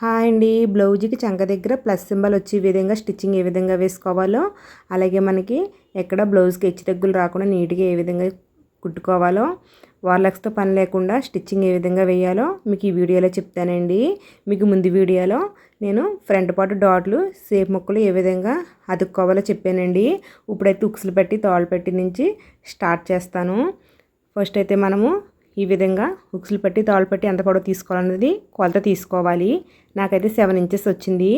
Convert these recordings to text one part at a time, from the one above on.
Hi అండి. బ్లౌజ్కి చంక దగ్గర ప్లస్ సింబల్ వచ్చే విధంగా స్టిచ్చింగ్ ఏ విధంగా వేసుకోవాలో అలాగే మనకి ఎక్కడ బ్లౌజ్కి హెచ్చు తగ్గులు రాకుండా నీట్గా ఏ విధంగా కుట్టుకోవాలో వార్లక్స్తో పని లేకుండా స్టిచ్చింగ్ ఏ విధంగా వేయాలో మీకు ఈ వీడియోలో చెప్తానండి. మీకు ముందు వీడియోలో నేను ఫ్రంట్ పాటు డాట్లు సేప్ ముక్కలు ఏ విధంగా అతుక్కోవాలో చెప్పానండి. ఇప్పుడైతే ఉక్సులు పెట్టి తోలు పెట్టి నుంచి స్టార్ట్ చేస్తాను. ఫస్ట్ అయితే మనము ఈ విధంగా హుక్స్లు పెట్టి తాళ్ళు పెట్టి ఎంత పొడవు తీసుకోవాలన్నది కొలత తీసుకోవాలి. నాకైతే సెవెన్ ఇంచెస్ వచ్చింది.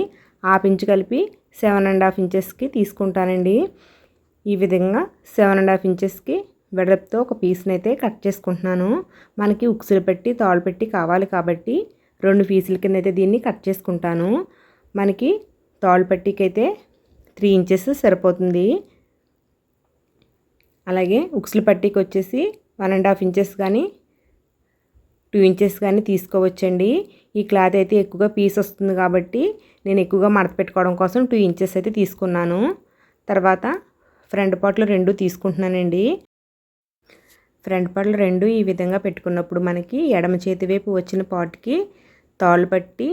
హాఫ్ ఇంచు కలిపి సెవెన్ అండ్ హాఫ్ ఇంచెస్కి తీసుకుంటానండి. ఈ విధంగా సెవెన్ అండ్ హాఫ్ ఇంచెస్కి వెడల్పుతో ఒక పీస్ని అయితే కట్ చేసుకుంటున్నాను. మనకి ఉక్సులు పెట్టి తాళ్ళు పెట్టి కావాలి కాబట్టి రెండు పీసుల కింద అయితే దీన్ని కట్ చేసుకుంటాను. మనకి తాళ్ళు పట్టికి అయితే త్రీ ఇంచెస్ సరిపోతుంది. అలాగే ఉక్సులు పట్టికి వచ్చేసి వన్ అండ్ హాఫ్ ఇంచెస్ కానీ టూ ఇంచెస్ కానీ తీసుకోవచ్చండి. ఈ క్లాత్ అయితే ఎక్కువగా పీస్ వస్తుంది కాబట్టి నేను ఎక్కువగా మడత పెట్టుకోవడం కోసం టూ ఇంచెస్ అయితే తీసుకున్నాను. తర్వాత ఫ్రంట్ పాటలు రెండు తీసుకుంటున్నానండి. ఫ్రంట్ పాటలు రెండు ఈ విధంగా పెట్టుకున్నప్పుడు మనకి ఎడమ చేతి వైపు వచ్చిన పాట్కి తాళ్ళు పట్టి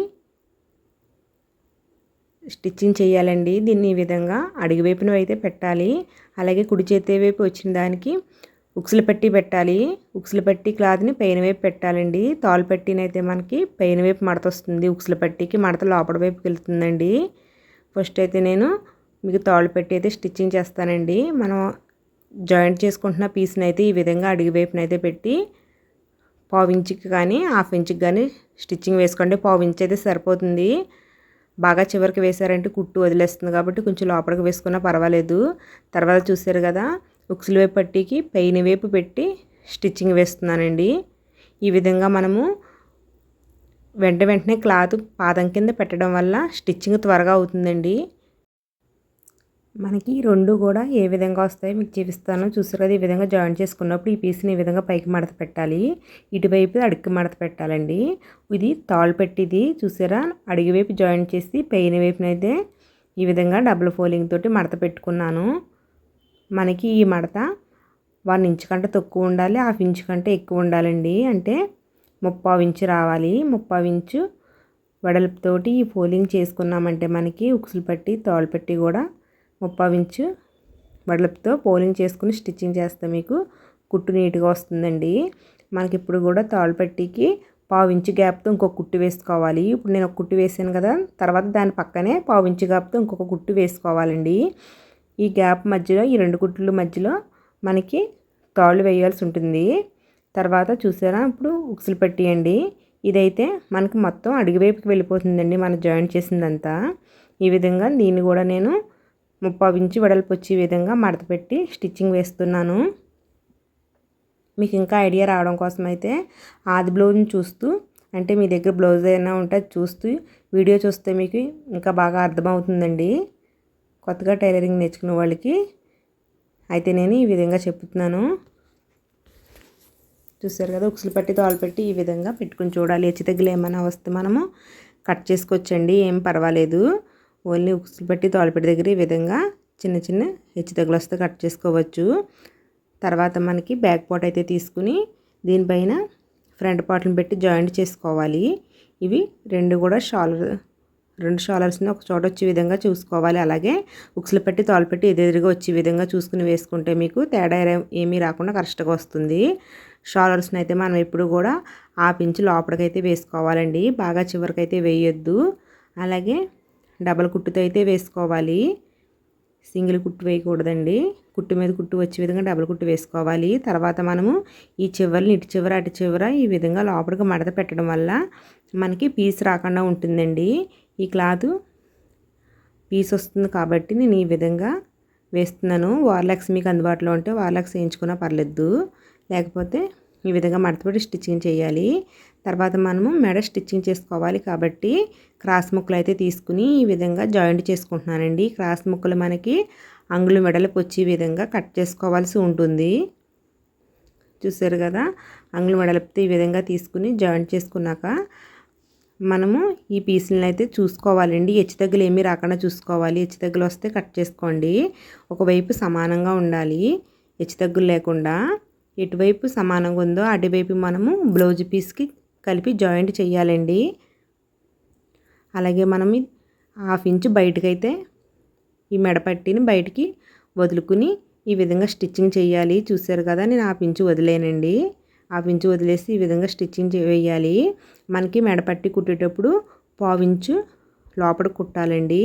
స్టిచ్చింగ్ చేయాలండి. దీన్ని ఈ విధంగా అడుగు వైపున అయితే పెట్టాలి. అలాగే కుడి చేతి వైపు వచ్చిన దానికి ఉక్సులు పెట్టి పెట్టాలి. ఉక్సులు పెట్టి క్లాత్ని పైన వైపు పెట్టాలండి. తాలు పెట్టినైతే మనకి పైన వైపు మడత వస్తుంది. ఉక్సులు పట్టికి మడత లోపల వైపుకి వెళ్తుందండి. ఫస్ట్ అయితే నేను మీకు తాళ్ళు పెట్టి అయితే స్టిచ్చింగ్ చేస్తానండి. మనం జాయింట్ చేసుకుంటున్న పీస్ని అయితే ఈ విధంగా అడుగు వైపున అయితే పెట్టి పావు ఇంచుకి కానీ హాఫ్ ఇంచుకి కానీ స్టిచ్చింగ్ వేసుకోండి. పావు ఇంచ్ అయితే సరిపోతుంది. బాగా చివరికి వేసారంటే కుట్టు వదిలేస్తుంది కాబట్టి కొంచెం లోపలికి వేసుకున్నా పర్వాలేదు. తర్వాత చూసారు కదా ఉక్సుల వైపు పట్టీకి పైన వైపు పెట్టి స్టిచ్చింగ్ వేస్తున్నానండి. ఈ విధంగా మనము వెంట వెంటనే క్లాత్ పాదం కింద పెట్టడం వల్ల స్టిచ్చింగ్ త్వరగా అవుతుందండి. మనకి రెండు కూడా ఏ విధంగా వస్తాయో మీకు చూపిస్తాను. చూసారు కదా ఈ విధంగా జాయిన్ చేసుకున్నప్పుడు ఈ పీస్ని ఈ విధంగా పైకి మడత పెట్టాలి. ఇటువైపు అడుగు మడత పెట్టాలండి. ఇది తాళ్ళు పెట్టిది చూసారా? అడుగు వైపు జాయిన్ చేసి పైన వైపునైతే ఈ విధంగా డబుల్ ఫోలింగ్ తోటి మడత పెట్టుకున్నాను. మనకి ఈ మడత వన్ ఇంచ్ కంటే తక్కువ ఉండాలి హాఫ్ ఇంచ్ కంటే ఎక్కువ ఉండాలండి. అంటే ముప్పావు ఇంచు రావాలి. ముప్పావు ఇంచు వెడల్పుతోటి ఈ ఫోలింగ్ చేసుకున్నామంటే మనకి ఉక్సులు పట్టి తోలు పెట్టి కూడా ముప్పావు ఇంచు వెడల్పుతో పోలింగ్ చేసుకుని స్టిచ్చింగ్ చేస్తే మీకు కుట్టు నీట్గా వస్తుందండి. మనకి ఇప్పుడు కూడా తాళ్ళు పెట్టికి పావు ఇంచు గ్యాప్తో ఇంకొక కుట్టు వేసుకోవాలి. ఇప్పుడు నేను ఒక కుట్టు వేసాను కదా తర్వాత దాని పక్కనే పావు ఇంచు గ్యాప్తో ఇంకొక కుట్టు వేసుకోవాలండి. ఈ గ్యాప్ మధ్యలో ఈ రెండు కుట్లు మధ్యలో మనకి తాళ్ళు వేయాల్సి ఉంటుంది. తర్వాత చూసారా? ఇప్పుడు ఉక్సులు పెట్టేయండి. ఇదైతే మనకు మొత్తం అడుగువైపుకి వెళ్ళిపోతుందండి మనం జాయింట్ చేసిందంతా. ఈ విధంగా దీన్ని కూడా నేను ముప్పై ఇంచు వెడల్పు వచ్చే విధంగా మడత పెట్టి స్టిచ్చింగ్ వేస్తున్నాను. మీకు ఇంకా ఐడియా రావడం కోసం అయితే ఆది బ్లౌజ్ని చూస్తూ అంటే మీ దగ్గర బ్లౌజ్ ఏమైనా ఉంటే చూస్తూ వీడియో చూస్తే మీకు ఇంకా బాగా అర్థమవుతుందండి. కొత్తగా టైలరింగ్ నేర్చుకునే వాళ్ళకి అయితే నేను ఈ విధంగా చెప్తున్నాను. చూసారు కదా ఉక్సులు పట్టి తోలు పెట్టి ఈ విధంగా పెట్టుకుని చూడాలి. హెచ్చు దగ్గర ఏమైనా వస్తే మనము కట్ చేసుకోవచ్చండి ఏం పర్వాలేదు. ఓన్లీ ఉక్సులు పట్టి తోలు పెట్టి దగ్గర ఈ విధంగా చిన్న చిన్న హెచ్చు తగులు వస్తే కట్ చేసుకోవచ్చు. తర్వాత మనకి బ్యాక్ పార్ట్ అయితే తీసుకుని దీనిపైన ఫ్రంట్ పార్ట్ని పెట్టి జాయింట్ చేసుకోవాలి. ఇవి రెండు కూడా షాల్ రెండు షాలర్స్ని ఒక చోట వచ్చే విధంగా చూసుకోవాలి. అలాగే ఉక్సులు పెట్టి తోలు పెట్టి ఎదురుగా వచ్చే విధంగా చూసుకుని వేసుకుంటే మీకు తేడా ఏమీ రాకుండా కరెక్ట్గా వస్తుంది. షాలర్స్ని అయితే మనం ఎప్పుడు కూడా ఆ లోపలికైతే వేసుకోవాలండి. బాగా చివరికైతే వేయొద్దు. అలాగే డబల్ కుట్టుతో అయితే వేసుకోవాలి. సింగిల్ కుట్టు వేయకూడదండి. కుట్టు మీద కుట్టు వచ్చే విధంగా డబుల్ కుట్టు వేసుకోవాలి. తర్వాత మనము ఈ చివరిని ఇటు చివర అటు చివర ఈ విధంగా లోపలికి మడత పెట్టడం వల్ల మనకి పీస్ రాకుండా ఉంటుందండి. ఈ క్లాత్ పీస్ వస్తుంది కాబట్టి నేను ఈ విధంగా వేస్తున్నాను. వార్లాక్స్ మీకు అందుబాటులో ఉంటే వార్లాక్స్ వేయించుకున్నా పర్లేదు. లేకపోతే ఈ విధంగా మడతపెట్టి స్టిచ్చింగ్ చేయాలి. తర్వాత మనము మెడ స్టిచ్చింగ్ చేసుకోవాలి కాబట్టి క్రాస్ ముక్కలు అయితే తీసుకుని ఈ విధంగా జాయింట్ చేసుకుంటున్నానండి. క్రాస్ ముక్కలు మనకి అంగుళం మెడలకు వచ్చే విధంగా కట్ చేసుకోవాల్సి ఉంటుంది. చూసారు కదా? అంగుళం మెడలపితే ఈ విధంగా తీసుకుని జాయింట్ చేసుకున్నాక మనము ఈ పీసులను అయితే చూసుకోవాలండి హెచ్చుతగ్గులు ఏమీ రాకుండా చూసుకోవాలి. హెచ్చుతగ్గులు వస్తే కట్ చేసుకోండి. ఒకవైపు సమానంగా ఉండాలి. హెచ్చుతగ్గులు లేకుండా ఎటువైపు సమానంగా ఉందో అటువైపు మనము బ్లౌజ్ పీస్కి కలిపి జాయింట్ చేయాలండి అలాగే మనం హాఫ్ ఇంచు బయటకైతే ఈ మెడపట్టిని బయటికి వదులుకుని ఈ విధంగా స్టిచ్చింగ్ చేయాలి చూసారు కదా నేను హాఫ్ ఇంచు వదిలేనండి. ఆవించు వదిలేసి ఈ విధంగా స్టిచ్చింగ్ వేయాలి. మనకి మెడపట్టి కుట్టేటప్పుడు పావించు లోపల కుట్టాలండి.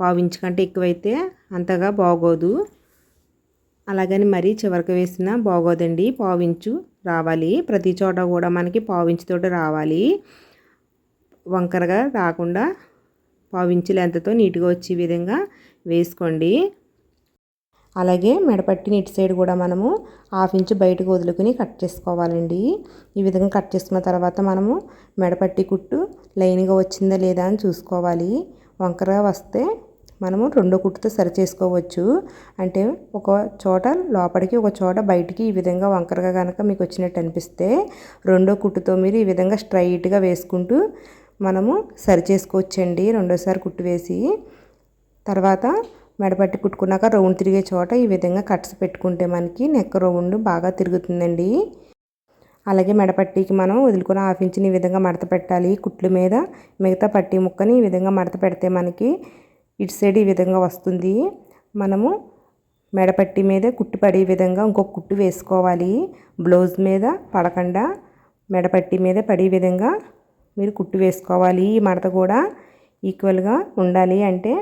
పావించు కంటే ఎక్కువైతే అంతగా బాగోదు. అలాగని మరీ చివరికి వేసిన బాగోదండి. పావించు రావాలి. ప్రతి చోట కూడా మనకి పావించుతోటి రావాలి. వంకరగా రాకుండా పావించి లెంతతో నీట్గా వచ్చే విధంగా వేసుకోండి. అలాగే మెడపట్టిని ఇటు సైడ్ కూడా మనము హాఫ్ ఇంచ్ బయటకు వదులుకుని కట్ చేసుకోవాలండి. ఈ విధంగా కట్ చేసుకున్న తర్వాత మనము మెడపట్టి కుట్టు లైన్గా వచ్చిందా లేదా అని చూసుకోవాలి. వంకరగా వస్తే మనము రెండో కుట్టుతో సరి చేసుకోవచ్చు అంటే ఒక చోట లోపలికి ఒక చోట బయటికి ఈ విధంగా వంకరగా కనుక మీకు వచ్చినట్టు అనిపిస్తే రెండో కుట్టుతో మీరు ఈ విధంగా స్ట్రైట్గా వేసుకుంటూ మనము సరి చేసుకోవచ్చండి రెండోసారి కుట్టు వేసి తర్వాత మెడపట్టి కుట్టుకున్నాక రౌండ్ తిరిగే చోట ఈ విధంగా కట్స్ పెట్టుకుంటే మనకి నెక్ రౌండ్ బాగా తిరుగుతుందండి. అలాగే మెడపట్టికి మనం వదులుకున్న హాఫ్ ఇంచుని ఈ విధంగా మడత పెట్టాలి. కుట్ల మీద మిగతా పట్టి ముక్కని ఈ విధంగా మడత పెడితే మనకి ఇటు సైడ్ ఈ విధంగా వస్తుంది. మనము మెడపట్టి మీద కుట్టు పడే విధంగా ఇంకొక కుట్టు వేసుకోవాలి. బ్లౌజ్ మీద పడకుండా మెడపట్టి మీద పడే విధంగా మీరు కుట్టు వేసుకోవాలి. ఈ మడత కూడా ఈక్వల్గా ఉండాలి అంటే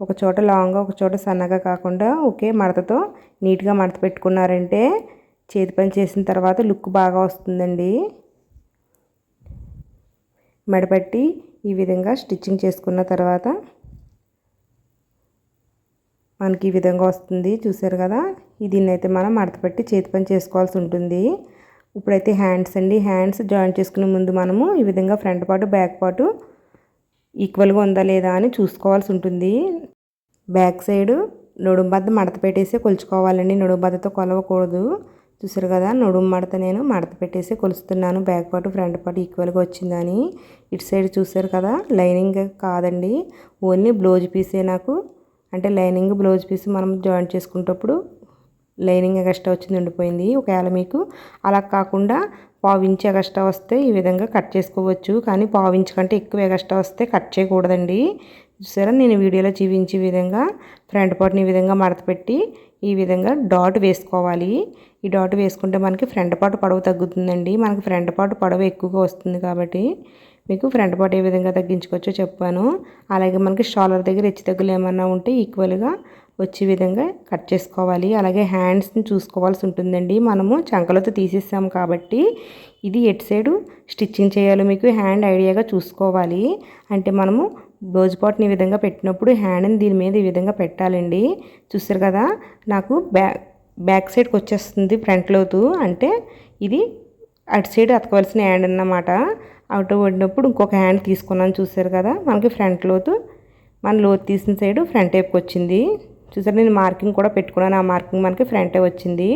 ఒక చోట లాంగ్గా ఒక చోట సన్నగా కాకుండా ఒకే మడతతో నీట్గా మడత పెట్టుకున్నారంటే చేతి పని చేసిన తర్వాత లుక్ బాగా వస్తుందండి. మెడపట్టి ఈ విధంగా స్టిచ్చింగ్ చేసుకున్న తర్వాత మనకి ఈ విధంగా వస్తుంది. చూసారు కదా? దీన్ని అయితే మనం మడత పెట్టి చేతి పని చేసుకోవాల్సి ఉంటుంది. ఇప్పుడైతే హ్యాండ్స్ అండి. హ్యాండ్స్ జాయిన్ చేసుకునే ముందు మనము ఈ విధంగా ఫ్రంట్ పాటు బ్యాక్ పాటు ఈక్వల్గా ఉందా లేదా అని చూసుకోవాల్సి ఉంటుంది. బ్యాక్ సైడ్ నడుము బద్ద మడత పెట్టేసి కొలుచుకోవాలండి. నడుము బద్దతో కొలవకూడదు. చూసారు కదా నడుము మడత నేను మడత పెట్టేసి కొలుస్తున్నాను. బ్యాక్ పార్ట్ ఫ్రంట్ పార్ట్ ఈక్వల్గా వచ్చిందని. ఇటు సైడ్ చూసారు కదా లైనింగ్ కాదండి. ఓన్లీ బ్లౌజ్ పీసే నాకు. అంటే లైనింగ్ బ్లౌజ్ పీస్ మనం జాయిన్ చేసుకునేటప్పుడు లైనింగ్ ఎక్స్ట్రా వచ్చింది ఉండిపోయింది. ఒకవేళ మీకు అలా కాకుండా పావించి ఎగస్ట్రా వస్తే ఈ విధంగా కట్ చేసుకోవచ్చు. కానీ పావించి కంటే ఎక్కువ ఎగస్ట్రా వస్తే కట్ చేయకూడదండి. చూసారా? నేను వీడియోలో చూపించే విధంగా ఫ్రంట్ పార్ట్ని ఈ విధంగా మడత పెట్టి ఈ విధంగా డాట్ వేసుకోవాలి. ఈ డాట్ వేసుకుంటే మనకి ఫ్రంట్ పార్ట్ పొడవు తగ్గుతుందండి. మనకి ఫ్రంట్ పార్ట్ పొడవు ఎక్కువగా వస్తుంది కాబట్టి మీకు ఫ్రంట్ పార్ట్ ఏ విధంగా తగ్గించుకోవచ్చో చెప్పాను. అలాగే మనకి షాలర్ దగ్గర హెచ్చు తగ్గులు ఏమన్నా ఉంటే ఈక్వల్గా వచ్చే విధంగా కట్ చేసుకోవాలి. అలాగే హ్యాండ్స్ని చూసుకోవాల్సి ఉంటుందండి. మనము చంకలతో తీసేసాం కాబట్టి ఇది ఎటు సైడు స్టిచ్చింగ్ చేయాలో మీకు హ్యాండ్ ఐడియాగా చూసుకోవాలి. అంటే మనము బ్లౌజ్ పాట్ని ఈ విధంగా పెట్టినప్పుడు హ్యాండ్ని దీని మీద ఈ విధంగా పెట్టాలండి. చూస్తారు కదా నాకు బ్యాక్ బ్యాక్ సైడ్కి వచ్చేస్తుంది ఫ్రంట్ లోతు. అంటే ఇది అటు సైడ్ అతకవలసిన హ్యాండ్ అన్నమాట. అవుట్ పడినప్పుడు ఇంకొక హ్యాండ్ తీసుకున్నాను చూసారు కదా మనకి ఫ్రంట్ లోతు. మన లోతు తీసిన సైడ్ ఫ్రంట్ వైపుకి వచ్చింది. చూసారు నేను మార్కింగ్ కూడా పెట్టుకున్నాను. ఆ మార్కింగ్ మనకి ఫ్రంటే వచ్చింది.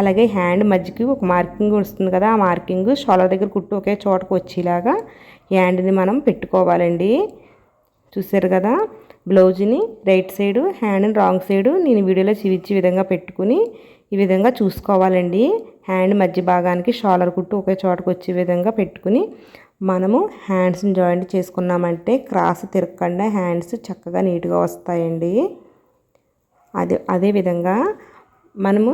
అలాగే హ్యాండ్ మధ్యకి ఒక మార్కింగ్ వస్తుంది కదా ఆ మార్కింగ్ షోలర్ దగ్గర కుట్టు ఒకే చోటకు వచ్చేలాగా హ్యాండ్ని మనం పెట్టుకోవాలండి. చూసారు కదా బ్లౌజ్ని రైట్ సైడు హ్యాండ్ని రాంగ్ సైడు నేను వీడియోలో చూపించే విధంగా పెట్టుకుని ఈ విధంగా చూసుకోవాలండి. హ్యాండ్ మధ్య భాగానికి షాలర్ కుట్టు ఒకే చోటకు వచ్చే విధంగా పెట్టుకుని మనము హ్యాండ్స్ని జాయింట్ చేసుకున్నామంటే క్రాస్ తిరగకుండా హ్యాండ్స్ చక్కగా నీట్గా వస్తాయండి. అదే అదేవిధంగా మనము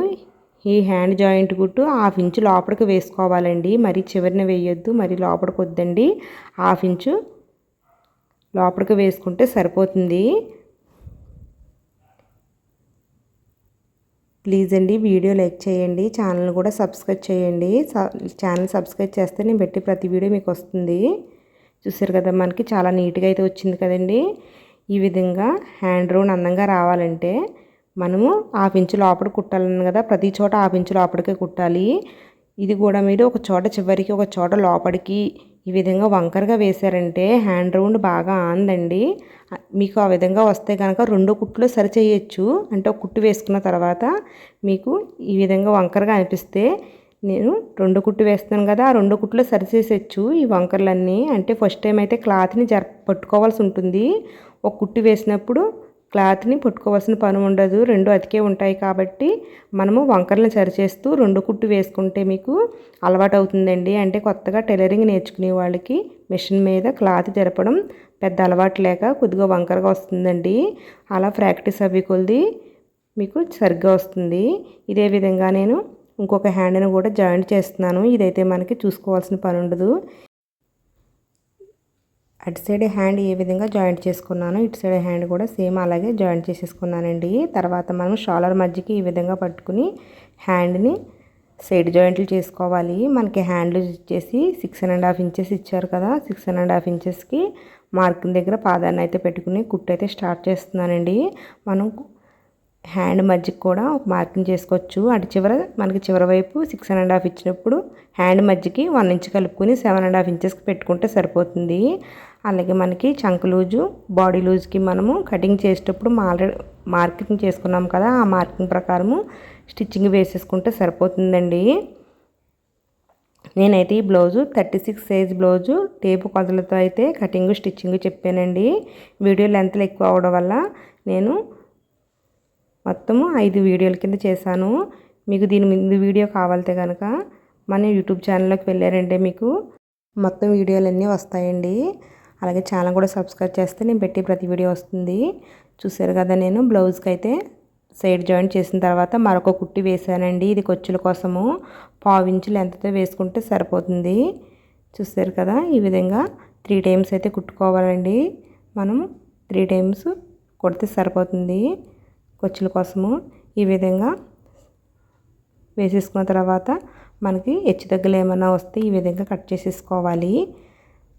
ఈ హ్యాండ్ జాయింట్ గుట్టు హాఫ్ ఇంచు లోపలికి వేసుకోవాలండి. మరి చివరిని వేయొద్దు మరి లోపలికి వద్దండి. హాఫ్ ఇంచు లోపలికి వేసుకుంటే సరిపోతుంది. ప్లీజ్ అండి వీడియో లైక్ చేయండి ఛానల్ కూడా సబ్స్క్రైబ్ చేయండి. ఛానల్ సబ్స్క్రైబ్ చేస్తే నేను పెట్టి ప్రతి వీడియో మీకు వస్తుంది. చూసారు కదా మనకి చాలా నీట్గా అయితే వచ్చింది కదండి. ఈ విధంగా హ్యాండ్ రౌండ్ అందంగా రావాలంటే మనము హాఫ్ ఇంచు లోపల కుట్టాలని కదా ప్రతి చోట హాఫ్ ఇంచు లోపలికే కుట్టాలి. ఇది కూడా మీరు ఒక చోట చివరికి ఒక చోట లోపలికి ఈ విధంగా వంకరగా వేశారంటే హ్యాండ్ రౌండ్ బాగా ఆందండి. మీకు ఆ విధంగా వస్తే కనుక రెండో కుట్లు సరి చేయొచ్చు అంటే ఒక కుట్టు వేసుకున్న తర్వాత మీకు ఈ విధంగా వంకరగా అనిపిస్తే నేను రెండు కుట్టు వేస్తాను కదా ఆ రెండు కుట్లు సరిచేసేచ్చు ఈ వంకర్లన్నీ. అంటే ఫస్ట్ టైం అయితే క్లాత్ని జర పట్టుకోవాల్సి ఉంటుంది. ఒక కుట్టు వేసినప్పుడు క్లాత్ని పుట్టుకోవాల్సిన పని ఉండదు. రెండు అతికే ఉంటాయి కాబట్టి మనము వంకరలను సరిచేస్తూ రెండు కుట్టు వేసుకుంటే మీకు అలవాటు అవుతుందండి అంటే కొత్తగా టైలరింగ్ నేర్చుకునే వాళ్ళకి మిషన్ మీద క్లాత్ జరపడం పెద్ద అలవాటు లేక కొద్దిగా వంకరగా వస్తుందండి. అలా ప్రాక్టీస్ అవి కొలిది మీకు సరిగ్గా వస్తుంది. ఇదే విధంగా నేను ఇంకొక హ్యాండ్ని కూడా జాయింట్ చేస్తున్నాను. ఇదైతే మనకి చూసుకోవాల్సిన పని ఉండదు. అటు సైడ్ హ్యాండ్ ఏ విధంగా జాయింట్ చేసుకున్నాను ఇటు సైడ్ హ్యాండ్ కూడా సేమ్ అలాగే జాయింట్ చేసేసుకున్నానండి. తర్వాత మనం షాలర్ మధ్యకి ఈ విధంగా పట్టుకుని హ్యాండ్ని సైడ్ జాయింట్లు చేసుకోవాలి. మనకి హ్యాండ్లు ఇచ్చేసి సిక్స్ అండ్ హాఫ్ ఇంచెస్ ఇచ్చారు కదా సిక్స్ అండ్ హాఫ్ ఇంచెస్కి మార్కింగ్ దగ్గర పాదాన్ని అయితే పెట్టుకుని కుట్టు అయితే స్టార్ట్ చేస్తున్నానండి. మనం హ్యాండ్ మధ్యకి కూడా ఒక మార్కింగ్ చేసుకోవచ్చు. అటు చివర మనకి చివరి వైపు సిక్స్ అండ్ హాఫ్ ఇచ్చినప్పుడు హ్యాండ్ మధ్యకి వన్ ఇంచ్ కలుపుకొని సెవెన్ అండ్ హాఫ్ ఇంచెస్కి పెట్టుకుంటే సరిపోతుంది. అలాగే మనకి చంక్ లూజు బాడీ లూజ్కి మనము కటింగ్ చేసేటప్పుడు ఆల్రెడీ మార్కింగ్ చేసుకున్నాం కదా ఆ మార్కింగ్ ప్రకారము స్టిచ్చింగ్ వేసేసుకుంటే సరిపోతుందండి. నేనైతే ఈ blouse thirty six size blouse tape కొలతలతో అయితే కటింగ్ స్టిచ్చింగ్ చెప్పానండి. వీడియో లెంత్లు ఎక్కువ అవడం వల్ల నేను మొత్తము ఐదు వీడియోల కింద చేశాను. మీకు దీని ముందు వీడియో కావాలితే కనుక మన యూట్యూబ్ ఛానల్లోకి వెళ్ళారంటే మీకు మొత్తం వీడియోలన్నీ వస్తాయండి. అలాగే ఛానల్ కూడా సబ్స్క్రైబ్ చేస్తే నేను పెట్టి ప్రతి వీడియో వస్తుంది. చూసారు కదా నేను బ్లౌజ్కి అయితే సైడ్ జాయింట్ చేసిన తర్వాత మరొక కుట్టి వేసానండి ఇది కొచ్చుల కోసము. పావించి లెంత్తో వేసుకుంటే సరిపోతుంది. చూసారు కదా ఈ విధంగా త్రీ టైమ్స్ అయితే కుట్టుకోవాలండి. మనం త్రీ టైమ్స్ కొడితే సరిపోతుంది. కొచ్చుల కోసము ఈ విధంగా వేసేసుకున్న తర్వాత మనకి హెచ్చు తగ్గులు ఏమైనా వస్తే ఈ విధంగా కట్ చేసేసుకోవాలి.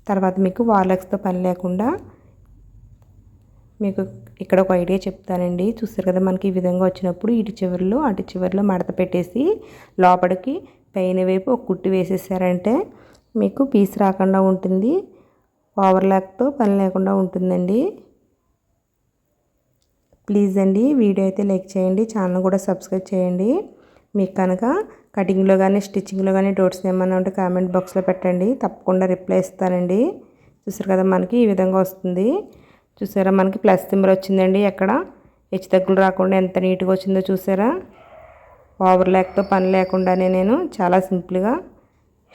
తర్వాత మీకు వార్లెక్స్తో పని లేకుండా మీకు ఇక్కడ ఒక ఐడియా చెప్తానండి. చూస్తారు కదా మనకి ఈ విధంగా వచ్చినప్పుడు ఇటు చివరిలో అటు చివరిలో మడత పెట్టేసి లోపలికి పైన వైపు ఒక కుట్టి వేసేసారంటే మీకు పీస్ రాకుండా ఉంటుంది. ఓవర్లాక్తో పని లేకుండా ఉంటుందండి. ప్లీజ్ అండి వీడియో అయితే లైక్ చేయండి ఛానల్ కూడా సబ్స్క్రైబ్ చేయండి. మీకు కనుక కటింగ్లో కానీ స్టిచ్చింగ్లో కానీ డౌట్స్ ఏమైనా ఉంటే కామెంట్ బాక్స్లో పెట్టండి. తప్పకుండా రిప్లై ఇస్తానండి. చూసారు కదా మనకి ఈ విధంగా వస్తుంది. చూసారా మనకి ప్లస్ సింబల్ వచ్చిందండి ఎక్కడ? హెచ్చు తగ్గులు రాకుండా ఎంత నీట్గా వచ్చిందో చూసారా? ఓవర్ లేకతో పని లేకుండానే నేను చాలా సింపుల్గా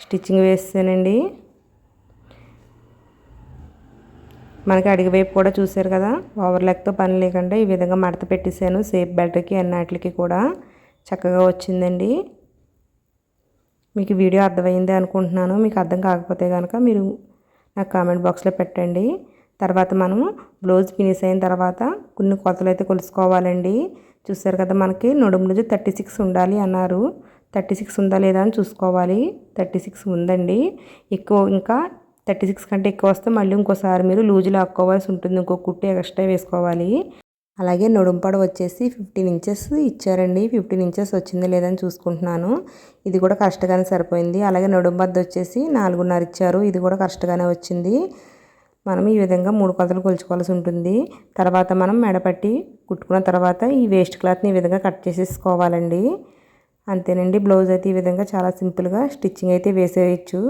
స్టిచ్చింగ్ వేస్తానండి మనకి అడిగి వైపు కూడా చూసారు కదా? ఓవర్ లెక్తో పని లేకుండా ఈ విధంగా మడత పెట్టేశాను. సేఫ్ బెటర్కి అన్నిటికి కూడా చక్కగా వచ్చిందండి. మీకు వీడియో అర్థమైంది అనుకుంటున్నాను. మీకు అర్థం కాకపోతే కనుక మీరు నాకు కామెంట్ బాక్స్లో పెట్టండి. తర్వాత మనము బ్లౌజ్ ఫినిష్ అయిన తర్వాత కొన్ని కొలతలు అయితే కొలుసుకోవాలండి. చూసారు కదా మనకి నడుము నుంచి థర్టీ సిక్స్ ఉండాలి అన్నారు. థర్టీ సిక్స్ ఉందా లేదా అని చూసుకోవాలి. థర్టీ సిక్స్ ఉందండి. ఎక్కువ ఇంకా థర్టీ సిక్స్ కంటే ఎక్కువ వస్తే మళ్ళీ ఇంకోసారి మీరు లూజు లాక్కోవాల్సి ఉంటుంది. ఇంకో కుట్టి ఎక్స్ట్రా వేసుకోవాలి. అలాగే నొడుంపడ వచ్చేసి ఫిఫ్టీన్ ఇంచెస్ ఇచ్చారండి. ఫిఫ్టీన్ ఇంచెస్ వచ్చింది లేదని చూసుకుంటున్నాను. ఇది కూడా కష్టంగానే సరిపోయింది. అలాగే నొడుంబద్ద వచ్చేసి నాలుగున్నర ఇచ్చారు. ఇది కూడా కష్టంగానే వచ్చింది. మనం ఈ విధంగా మూడు కొలతలు కొలుచుకోవాల్సి ఉంటుంది. తర్వాత మనం మెడపట్టి కుట్టుకున్న తర్వాత ఈ వేస్ట్ క్లాత్ని ఈ విధంగా కట్ చేసేసుకోవాలండి. అంతేనండి. బ్లౌజ్ అయితే ఈ విధంగా చాలా సింపుల్గా స్టిచ్చింగ్ అయితే వేసేయచ్చు.